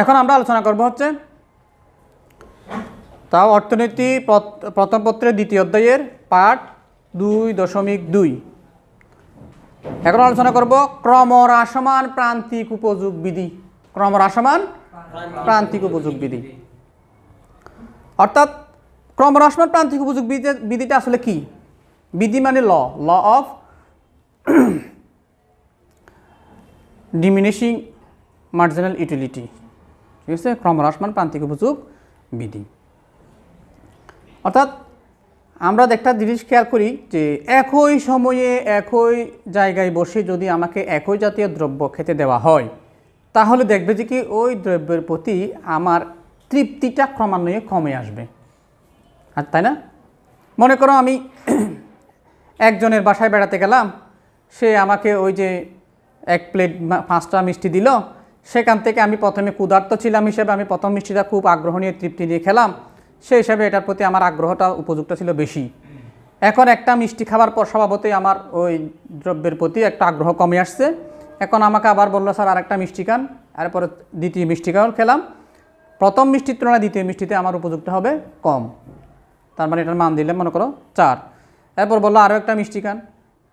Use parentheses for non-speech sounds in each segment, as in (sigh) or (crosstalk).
এখন আমরা আলোচনা করব হচ্ছে তাও অর্থনীতি প্রথম পত্রের দ্বিতীয় অধ্যায়ের পাঠ দুই দশমিক দুই। এখন আলোচনা করব ক্রমহ্রাসমান প্রান্তিক উপযোগ বিধি ক্রমহ্রাসমান প্রান্তিক উপযোগ বিধি অর্থাৎ ক্রমহ্রাসমান প্রান্তিক উপযোগ বিধি- বিধিটা আসলে কি? বিধি মানে law law of diminishing marginal utility. ঠিক আছে ক্রমহ্রাসমান প্রান্তিক উপযোগ বিধি। অর্থাৎ আমরা একটা জিনিস খেয়াল করি যে একই সময়ে একই জায়গায় বসে যদি আমাকে একই জাতীয় দ্রব্য খেতে দেওয়া হয়, তাহলে দেখবে যে কি ওই দ্রব্যের প্রতি আমার তৃপ্তিটা ক্রমান্বয়ে কমে আসবে। আর তাই না? মনে করো আমি একজনের বাসায় বেড়াতে গেলাম, সে আমাকে ওই যে এক প্লেট পাঁচটা মিষ্টি দিল সেখান থেকে আমি প্রথমে ক্ষুধার্ত ছিলাম হিসেবে আমি প্রথম মিষ্টিটা খুব আগ্রহ নিয়ে তৃপ্তি নিয়ে খেলাম। সেই হিসাবে এটার প্রতি আমার আগ্রহটা উপযুক্ত ছিল বেশি। এখন একটা মিষ্টি খাবার পর স্বভাবতই আমার ওই দ্রব্যের প্রতি একটা আগ্রহ কমে আসছে। এখন আমাকে আবার বলল, স্যার, আরেকটা মিষ্টি খান। এরপরে দ্বিতীয় মিষ্টি খাওয়ার খেলাম। প্রথম মিষ্টির তুলনায় দ্বিতীয় মিষ্টিতে আমার উপযুক্ত হবে কম। তার মানে এটার মান দিলে মনে করো চার। এরপর বলল আরও একটা মিষ্টি খান।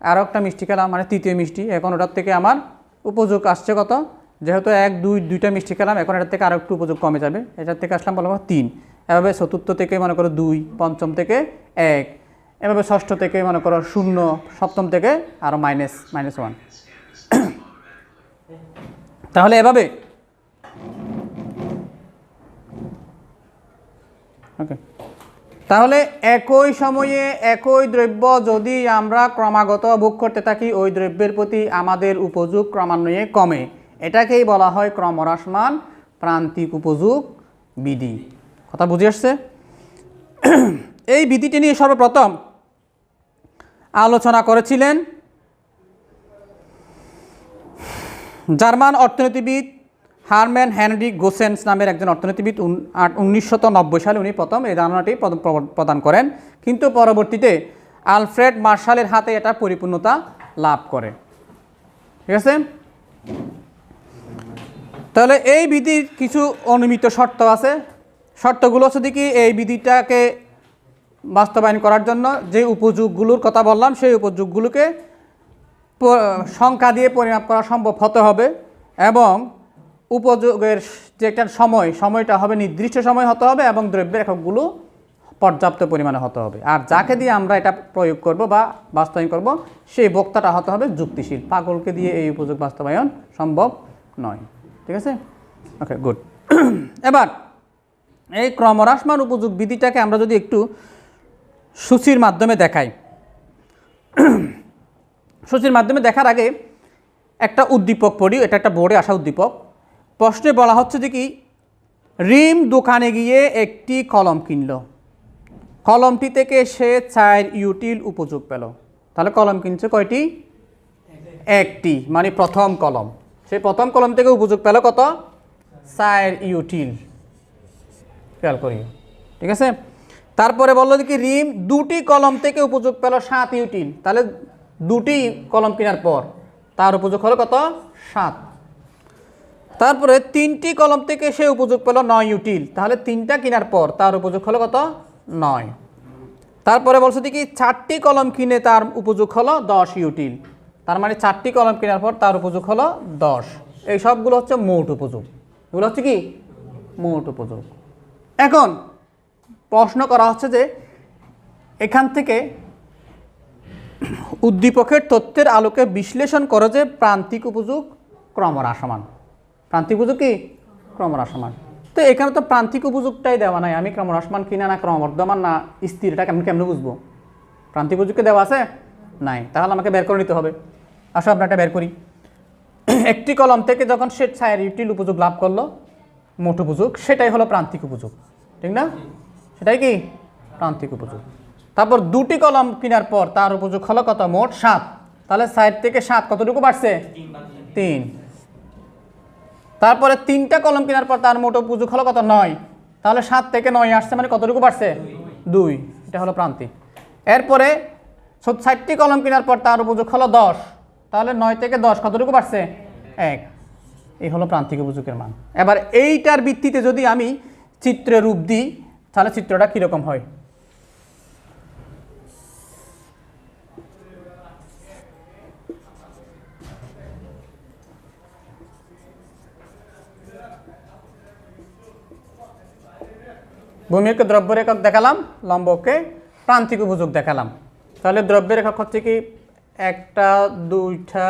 আরও একটা মিষ্টি খেলাম মানে তৃতীয় মিষ্টি। এখন ওটার থেকে আমার উপযোগ আসছে কত? যেহেতু এক, দুই, দুইটা মিষ্টি খেলাম, এখন এটার থেকে আরও একটু উপযোগ কমে যাবে। এটার থেকে আসলাম বলব তিন। এভাবে চতুর্থ থেকে মনে করো দুই, পঞ্চম থেকে এক। এভাবে ষষ্ঠ থেকে মনে করো শূন্য, সপ্তম থেকে আরও মাইনাস মাইনাস ওয়ান তাহলে এভাবে। ওকে তাহলে একই সময়ে একই দ্রব্য যদি আমরা ক্রমাগত ভোগ করতে থাকি, ওই দ্রব্যের প্রতি আমাদের উপযোগ ক্রমান্বয়ে কমে। এটাকেই বলা হয় ক্রমহ্রাসমান প্রান্তিক উপযোগ বিধি কথা বুঝে আসছে? এই বিধিটি নিয়ে সর্বপ্রথম আলোচনা করেছিলেন জার্মান অর্থনীতিবিদ হারম্যান হেনরি গোসেন্স নামের একজন অর্থনীতিবিদ উনিশশো নব্বই সালে উনি প্রথম এই ধারণাটি প্রদ- প্রদান করেন। কিন্তু পরবর্তীতে আলফ্রেড মার্শালের হাতে এটা পরিপূর্ণতা লাভ করে। ঠিক আছে? তাহলে এই বিধির কিছু অনুমিত শর্ত আছে। শর্তগুলো হচ্ছে কি এই বিধিটাকে বাস্তবায়ন করার জন্য যে উপযোগগুলোর কথা বললাম, সেই উপযোগগুলোকে সংখ্যা দিয়ে পরিমাপ করা সম্ভব হতে হবে এবং উপযোগের যে একটা সময়, সময়টা হবে নির্দিষ্ট সময় হতে হবে এবং দ্রব্যের এককগুলো পর্যাপ্ত পরিমাণে হতে হবে। আর যাকে দিয়ে আমরা এটা প্রয়োগ করব বা বাস্তবায়ন করব, সেই বক্তাটা হতে হবে যুক্তিশীল। পাগলকে দিয়ে এই উপযোগ বাস্তবায়ন সম্ভব নয়। ঠিক আছে? ওকে গুড (clears throat) এবার, এই ক্রমহ্রাসমান উপযোগ বিধিটাকে আমরা যদি একটু সূচির মাধ্যমে দেখাই। (clears throat) সূচির মাধ্যমে দেখার আগে একটা উদ্দীপক পড়ি, এটা একটা বোর্ডে আসা উদ্দীপক। প্রশ্নে বলা হচ্ছে যে কি, রিম দোকানে গিয়ে একটি কলম কিনল। কলমটি থেকে সে চার ইউটিল উপযোগ পেল। তাহলে কলম কিনছে কয়টি? একটি মানে প্রথম কলম। সে প্রথম কলম থেকে উপযোগ পেল কত? চার ইউটিল। খেয়াল করি। ঠিক আছে? তারপরে বলল কি রিম দুটি কলম থেকে উপযোগ পেল সাত ইউটিল। তাহলে দুটি কলম কেনার পর তার উপযোগ হলো কত? সাত। তারপরে তিনটি কলম থেকে সে উপযোগ পেল নয় ইউটিল। তাহলে তিনটা কেনার পর তার উপযোগ হলো কত? নয়। তারপরে বলছে কি চারটি কলম কিনে তার উপযোগ হলো দশ ইউটিল। তার মানে চারটি কলম কেনার পর তার উপযোগ হলো দশ। এই সবগুলো হচ্ছে মোট উপযোগ। এগুলো হচ্ছে কি? মোট উপযোগ। এখন প্রশ্ন করা হচ্ছে যে এখান থেকে উদ্দীপকের তথ্যের আলোকে বিশ্লেষণ করে যে প্রান্তিক উপযোগ ক্রমহ্রাসমান। প্রান্তিক উপযোগ কি? ক্রমহ্রাসমান। তো এখানে তো প্রান্তিক উপযোগটাই দেওয়া নাই। আমি ক্রমরাসমান কিনা না ক্রমবর্ধমান না স্থির এটা কেমন কেমন বুঝব? প্রান্তিক উপযোগকে দেওয়া আছে? নাই। তাহলে আমাকে বের করে নিতে হবে। আসো, আমরা এটা বের করি। একটি কলম থেকে যখন সে ছায়ের ইউটিল উপযোগ লাভ করল, মোট উপযোগ, সেটাই হলো প্রান্তিক উপযোগ। ঠিক না? সেটাই কি? প্রান্তিক উপযোগ। তারপর দুটি কলম কেনার পর তার উপযোগ হলো কত? মোট সাত। তাহলে সাইড থেকে সাত কতটুকু বাড়ছে? তিন। তারপরে তিনটা কলম কেনার পর তার মোট উপযোগ হলো কত? নয়। তাহলে সাত থেকে নয় আসছে মানে কতটুকু বাড়ছে? দুই। এটা হলো প্রান্তিক। এরপরে ষাটটি কলম কেনার পর তার উপযোগ হলো দশ। তাহলে নয় থেকে দশ কতটুকু বাড়ছে? এক। এই হলো প্রান্তিক উপযোগের মান। এবার এইটার ভিত্তিতে যদি আমি চিত্রে রূপ দিই, তাহলে চিত্রটা কীরকম হয়? ভূমিকে দ্রব্য রেখক দেখালাম, লম্বকে প্রান্তিক উপযোগ দেখালাম। তাহলে দ্রব্য রেখক হচ্ছে কি? একটা দুইটা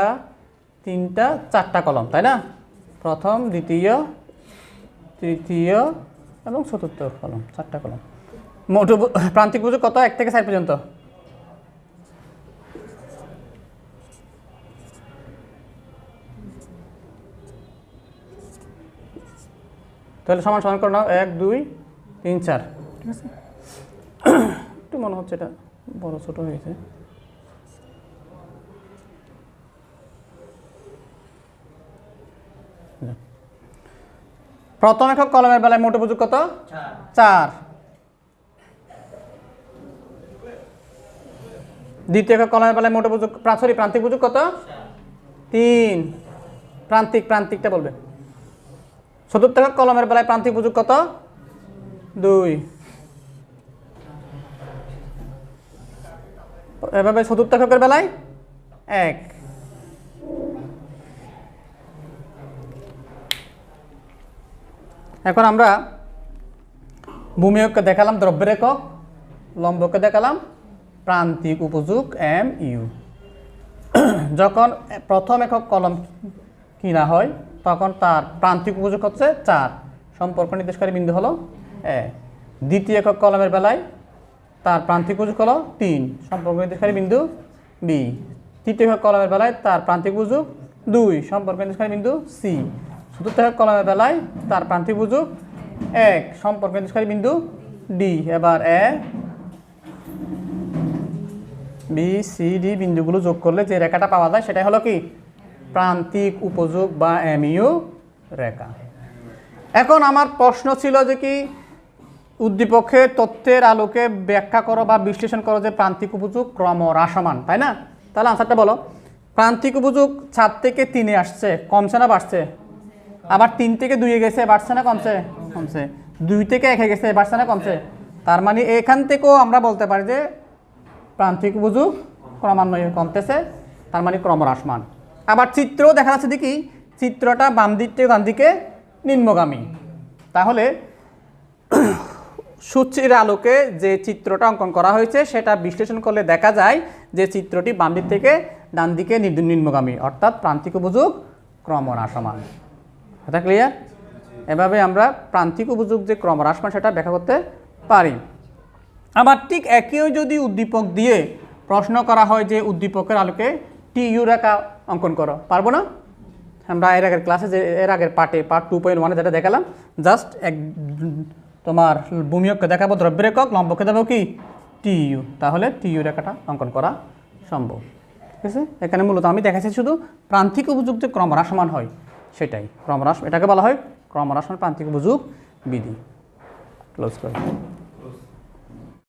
তিনটা চারটা কলম তাই না? প্রথম দ্বিতীয় তৃতীয় এবং চতুর্থ কলম চারটা কলম। মোট প্রান্তিক উপযোগ কত? এক থেকে চার পর্যন্ত। তাহলে সমান সমান করে নাও। এক দুই তিন চার। ঠিক আছে। একটু মনে হচ্ছে এটা বড় ছোট হয়েছে। প্রথম একক কলমের বেলায় মোট উপযোগ কত? চার। দ্বিতীয় একক কলমের বেলায় মোট উপযোগ সরি প্রান্তিক উপযোগ কত? তিন। প্রান্তিক প্রান্তিকটা বলবে। চতুর্থ একক কলমের বেলায় প্রান্তিক উপযোগ কত? দুই। এভাবে চতুর্থ এককের বেলায় এক। এখন আমরা ভূমিয়ককে দেখালাম, দ্রব্যের একক, লম্বকে দেখালাম, প্রান্তিক উপযোগ এম, ইউ। (clears throat) যখন প্রথম একক কলম কিনা হয়, তখন তার প্রান্তিক উপযোগ হচ্ছে চার। সম্পর্ক নির্দেশকারী বিন্দু হলো এ। দ্বিতীয় একক কলমের বেলায় তার প্রান্তিক উপযোগ হলো তিন। সম্পর্ক নির্দেশকারী বিন্দু বি। তৃতীয় একক কলমের বেলায় তার প্রান্তিক উপযোগ দুই। সম্পর্ক নির্দেশকারী বিন্দু সি। চতুর্থ একক কলমের বেলায় তার প্রান্তিক উপযোগ এক সম্পর্ক নির্দেশকারী বিন্দু। ডি এবার এ। বি সি ডি বিন্দুগুলো যোগ করলে যে রেখাটা পাওয়া যায়, সেটাই হলো কি? প্রান্তিক, উপযোগ বা এমইউ রেখা। এখন আমার প্রশ্ন ছিল যে কি উদ্দীপকের তথ্যের আলোকে ব্যাখ্যা করো বা বিশ্লেষণ করো যে প্রান্তিক, উপযোগ ক্রম ক্রমহ্রাসমান তাই না? তাহলে আনসারটা বলো। প্রান্তিক, উপযোগ চার থেকে তিনে আসছে কমছে না বাড়ছে? আবার তিন থেকে দুইয়ে গেছে, বাড়ছে না কমছে? কমছে। দুই থেকে একে গেছে, বাড়ছে না কমছে? তার মানে এখান থেকেও আমরা বলতে পারি যে প্রান্তিক উপযোগ ক্রমান্বয়ে কমতেছে, তার মানে ক্রমহ্রাসমান। আবার চিত্রও দেখা যাচ্ছে দেখি, চিত্রটা বাম দিক থেকে ডান দিকে নিম্নগামী। তাহলে (clears throat) সূর্যের আলোকে যে চিত্রটা অঙ্কন করা হয়েছে, সেটা বিশ্লেষণ করলে দেখা যায় যে চিত্রটি বাম দিক থেকে ডান দিকে নিম্ন- নিম্নগামী, অর্থাৎ প্রান্তিক উপযোগ ক্রমহ্রাসমান। এটা ক্লিয়ার এভাবে আমরা প্রান্তিক উপযোগ যে ক্রম ক্রমহ্রাসমান সেটা ব্যাখ্যা করতে পারি। আবার ঠিক একই যদি উদ্দীপক দিয়ে প্রশ্ন করা হয় যে উদ্দীপকের আলোকে টি ইউ রেখা অঙ্কন করো, পারব না? আমরা এর আগের ক্লাসে যে, এর আগের পার্টে পার্ট টু পয়েন্ট ওয়ানে যেটা দেখালাম জাস্ট এক তোমার ভূমিয়ককে দেখাবো দ্রব্যের একক, লম্বকে দেবো কি? টি ইউ তাহলে টি ইউ রেখাটা অঙ্কন করা সম্ভব। ঠিক আছে? এখানে মূলত আমি দেখাচ্ছি শুধু প্রান্তিক উপযুক্ত যে ক্রমহ্রাসমান হয়। সেটাই। ক্রমরাস এটাকে বলা হয় ক্রমহ্রাসমান প্রান্তিক উপযোগ বিধি। ক্লোজ করে।